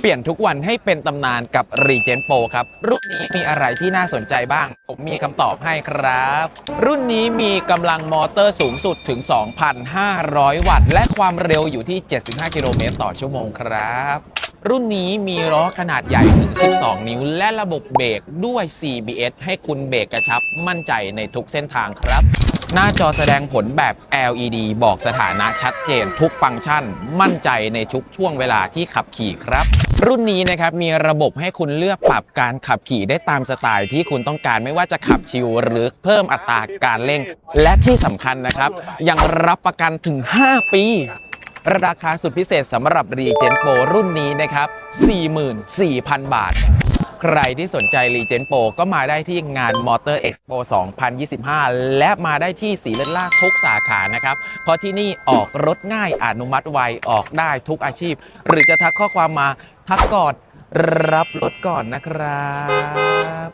เปลี่ยนทุกวันให้เป็นตำนานกับ r e g e n Pro ครับ รุ่นนี้มีอะไรที่น่าสนใจบ้าง ผมมีคำตอบให้ครับ รุ่นนี้มีกำลังมอเตอร์สูงสุดถึง 2,500 วัตต์ และความเร็วอยู่ที่ 75 กิโลเมตรต่อชั่วโมงครับรุ่นนี้มีล้อขนาดใหญ่ถึง 12 นิ้ว และระบบเบรกด้วย CBS ให้คุณเบรกกระชับมั่นใจในทุกเส้นทางครับ หน้าจอแสดงผลแบบ LED บอกสถานะชัดเจนทุกฟังก์ชัน มั่นใจในทุกช่วงเวลาที่ขับขี่ครับ รุ่นนี้นะครับมีระบบให้คุณเลือกปรับการขับขี่ได้ตามสไตล์ที่คุณต้องการไม่ว่าจะขับชิวหรือเพิ่มอัตราการเร่ง และที่สำคัญนะครับ ยังรับประกันถึง 5 ปีราคาสุดพิเศษสำหรับรีเจนโปรรุ่นนี้นะครับ 44,000 บาท ใครที่สนใจ r e g e n Pro ก็มาได้ที่งาน Motor Expo 2025 และมาได้ที่สีเลนล่าทุกสาขานะครับ เพราะที่นี่ออกรถง่ายอนุมัติไว ออกได้ทุกอาชีพ หรือจะทักข้อความมาทักก่อนรับรถก่อนนะครับ